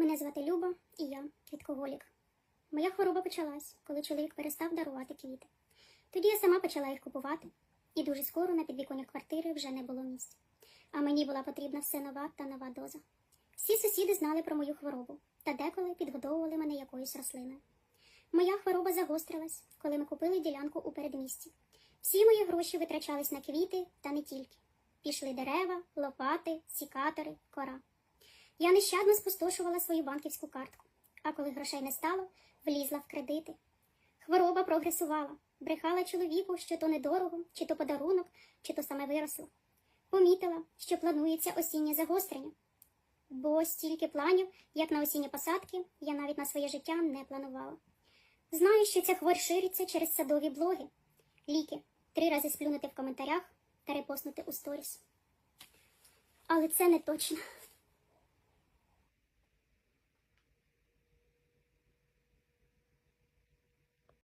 Мене звати Люба і я квіткоголік. Моя хвороба почалась, коли чоловік перестав дарувати квіти. Тоді я сама почала їх купувати, і дуже скоро на підвіконнях квартири вже не було місць. А мені була потрібна все нова та нова доза. Всі сусіди знали про мою хворобу та деколи підгодовували мене якоюсь рослиною. Моя хвороба загострилась, коли ми купили ділянку у передмісті. Всі мої гроші витрачались на квіти та не тільки. Пішли дерева, лопати, сікатори, кора. Я нещадно спустошувала свою банківську картку, а коли грошей не стало, влізла в кредити. Хвороба прогресувала, брехала чоловіку, що то недорого, чи то подарунок, чи то саме виросло. Помітила, що планується осіннє загострення. Бо стільки планів, як на осінні посадки, я навіть на своє життя не планувала. Знаю, що ця хворь шириться через садові блоги. Ліки три рази сплюнути в коментарях та репостнути у сторіс. Але це не точно.